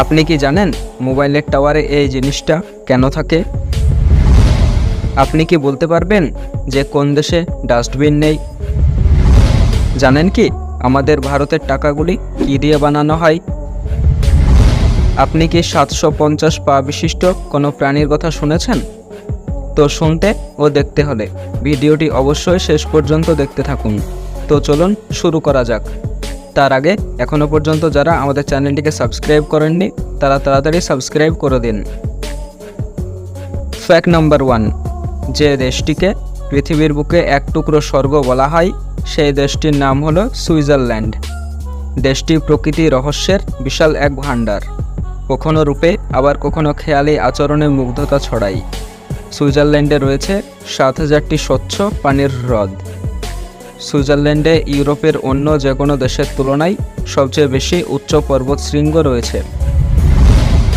আপনি কি জানেন মোবাইলের টাওয়ারে এই জিনিসটা কেন থাকে? আপনি কি বলতে পারবেন যে কোন দেশে ডাস্টবিন নেই? জানেন কি আমাদের ভারতের টাকাগুলি কী দিয়ে বানানো হয়? আপনি কি সাতশো পঞ্চাশ পা বিশিষ্ট কোনো প্রাণীর কথা শুনেছেন? তো শুনতে ও দেখতে হলে ভিডিওটি অবশ্যই শেষ পর্যন্ত দেখতে থাকুন। তো চলুন শুরু করা যাক। তার আগে এখনও পর্যন্ত যারা আমাদের চ্যানেলটিকে সাবস্ক্রাইব করেননি, তারা তাড়াতাড়ি সাবস্ক্রাইব করে দিন। ফ্যাক্ট নাম্বার ওয়ান, যে দেশটিকে পৃথিবীর বুকে এক টুকরো স্বর্গ বলা হয়, সেই দেশটির নাম হলো সুইজারল্যান্ড। দেশটি প্রকৃতি রহস্যের বিশাল এক ভাণ্ডার। কখনো রূপে, আবার কখনো খেয়ালি আচরণে মুগ্ধতা ছড়ায় সুইজারল্যান্ডে রয়েছে সাত হাজারটি স্বচ্ছ পানির হ্রদ। সুইজারল্যান্ডে ইউরোপের অন্য যে কোনো দেশের তুলনায় সবচেয়ে বেশি উচ্চ পর্বত শৃঙ্গ রয়েছে।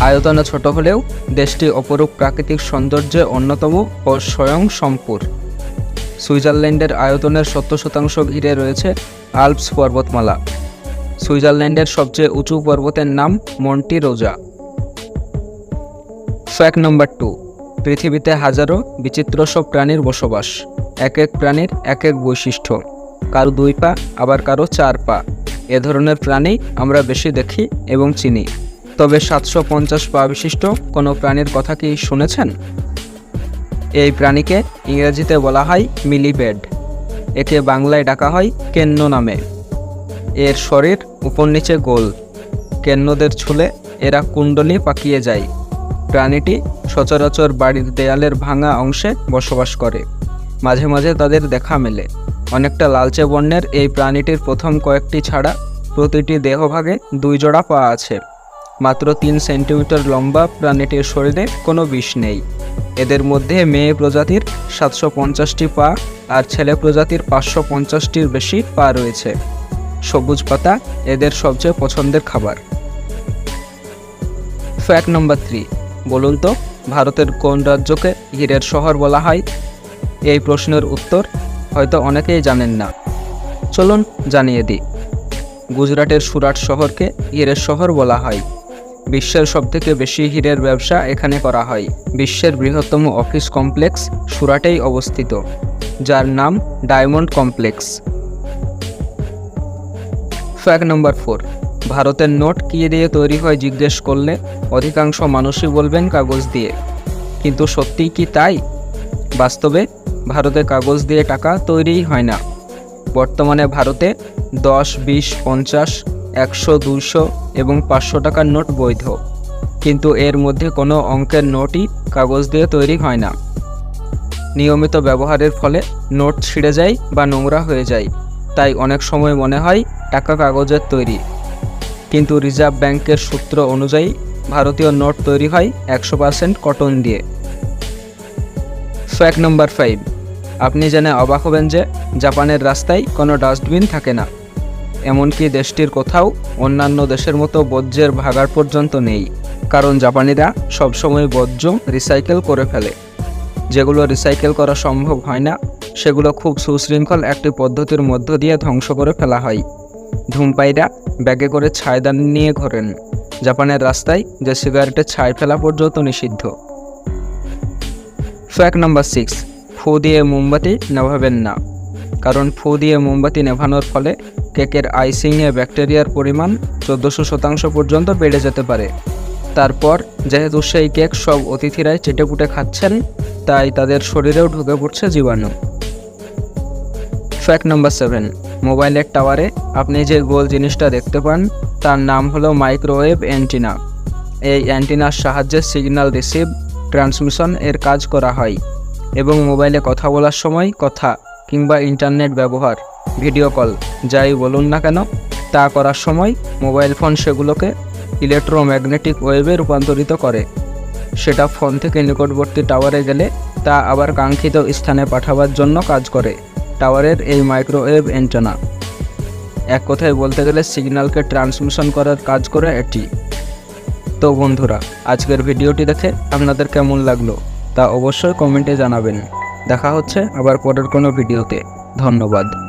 আয়তনে ছোট হলেও দেশটি অপরূপ প্রাকৃতিক সৌন্দর্যে অন্যতম ও স্বয়ং সম্পুর সুইজারল্যান্ডের আয়তনের সত্তর শতাংশ ঘিরে রয়েছে আল্পস পর্বতমালা। সুইজারল্যান্ডের সবচেয়ে উঁচু পর্বতের নাম মন্টি রোজা। ফ্যাক্ট নম্বর টু, পৃথিবীতে হাজারো বিচিত্র সব প্রাণীর বসবাস। এক এক প্রাণীর এক এক বৈশিষ্ট্য। কারও দুই পা, আবার কারও চার পা। এ ধরনের প্রাণী আমরা বেশি দেখি এবং চিনি। তবে সাতশো পঞ্চাশ পা বিশিষ্ট কোনো প্রাণীর কথা কি শুনেছেন? এই প্রাণীকে ইংরেজিতে বলা হয় মিলিবেড একে বাংলায় ডাকা হয় কেন্ন নামে। এর শরীর উপর নিচে গোল। কেন্নদের ছুলে এরা কুণ্ডলি পাকিয়ে যায়। প্রাণীটি সচরাচর বাড়ির দেয়ালের ভাঙা অংশে বসবাস করে। মাঝে মাঝে তাদের দেখা মেলে। অনেকটা লালচে বর্ণের এই প্রাণীটির প্রথম কয়েকটি ছাড়া প্রতিটি দেহভাগে দুই জোড়া পা আছে। মাত্র তিন সেন্টিমিটার লম্বা প্রাণীটির শরীরে কোনো বিষ নেই। এদের মধ্যে মেয়ে প্রজাতির সাতশো পঞ্চাশটি পা আর ছেলে প্রজাতির পাঁচশো পঞ্চাশটির বেশি পা রয়েছে। সবুজ পাতা এদের সবচেয়ে পছন্দের খাবার। ফ্যাক্ট নম্বর থ্রি বলুন তো, ভারতের কোন রাজ্যকে হীরের শহর বলা হয়? এই প্রশ্নের উত্তর হয়তো অনেকেই জানেন না। চলুন জানিয়ে দিই। গুজরাটের সুরাট শহরকে হীরের শহর বলা হয়। বিশ্বের সবথেকে বেশি হীরের ব্যবসা এখানে করা হয়। বিশ্বের বৃহত্তম অফিস কমপ্লেক্স সুরাটেই অবস্থিত, যার নাম diamond complex. Fact number four, ভারতের নোট কী দিয়ে তৈরি হয় জিজ্ঞেস করলে অধিকাংশ মানুষই বলবেন কাগজ দিয়ে। কিন্তু সত্যিই কি তাই? বাস্তবে ভারতে কাগজ দিয়ে টাকা তৈরিই হয় না। বর্তমানে ভারতে দশ, বিশ, পঞ্চাশ, একশো, দুইশো এবং পাঁচশো টাকার নোট বৈধ। কিন্তু এর মধ্যে কোনো অঙ্কের নোটই কাগজ দিয়ে তৈরি হয় না। নিয়মিত ব্যবহারের ফলে নোট ছিঁড়ে যায় বা নোংরা হয়ে যায়। তাই অনেক সময় মনে হয় টাকা কাগজের তৈরি। কিন্তু রিজার্ভ ব্যাংকের সূত্র অনুযায়ী ভারতীয় নোট তৈরি হয় একশো পার্সেন্ট কটন দিয়ে। Fact number five. আপনি জেনে অবাক হবেন যে জাপানের রাস্তায় কোনো ডাস্টবিন থাকে না। এমনকি দেশটির কোথাও অন্যান্য দেশের মতো বর্জ্যের ভাগার পর্যন্ত নেই, কারণ জাপানিরা সবসময় বর্জ্য রিসাইকেল করে ফেলে। যেগুলো রিসাইকেল করা সম্ভব হয় না, সেগুলো খুব সুশৃঙ্খল একটি পদ্ধতির মধ্য দিয়ে ধ্বংস করে ফেলা হয়। ধূমপাইরা ব্যাগে করে ছাইদানি নিয়ে ঘোরেন। জাপানের রাস্তায় যে সিগারেটের ছাই ফেলা পর্যন্ত নিষিদ্ধ। Fact number six. ফু দিয়ে মোমবাতি নেভাবেন না। কারণ ফু দিয়ে মোমবাতি নেভানোর ফলে কেকের আইসিংয়ে ব্যাকটেরিয়ার পরিমাণ চোদ্দোশো শতাংশ পর্যন্ত বেড়ে যেতে পারে। তারপর, যেহেতু সেই কেক সব অতিথিরাই চেটেপুটে খাচ্ছেন, তাই তাদের শরীরেও ঢুকে পড়ছে জীবাণু। ফ্যাক্ট নাম্বার সেভেন মোবাইলের টাওয়ারে আপনি যে গোল জিনিসটা দেখতে পান, তার নাম হলো মাইক্রোওয়েভ অ্যান্টিনা। এই অ্যান্টিনার সাহায্যে সিগন্যাল রিসিভ, ট্রান্সমিশন এর কাজ করা হয়। এবং মোবাইলে কথা বলার সময় কথা কিংবা ইন্টারনেট ব্যবহার, ভিডিও কল, যাই বলুন না কেন, তা করার সময় মোবাইল ফোন সেগুলোকে ইলেকট্রোম্যাগনেটিক ওয়েভে রূপান্তরিত করে। সেটা ফোন থেকে নিকটবর্তী টাওয়ারে গেলে তা আবার কাঙ্ক্ষিত স্থানে পাঠাবার জন্য কাজ করে। টাওয়ারের এই মাইক্রোওয়েভ অ্যান্টেনা। এক কথায় বলতে গেলে সিগন্যালকে ট্রান্সমিশন করার কাজ করে এটি। তো বন্ধুরা, আজকের ভিডিওটি দেখে আপনাদের কেমন লাগল? তা অবশ্যই কমেন্টে জানাবেন। দেখা হচ্ছে আবার পরের কোনো ভিডিওতে। ধন্যবাদ।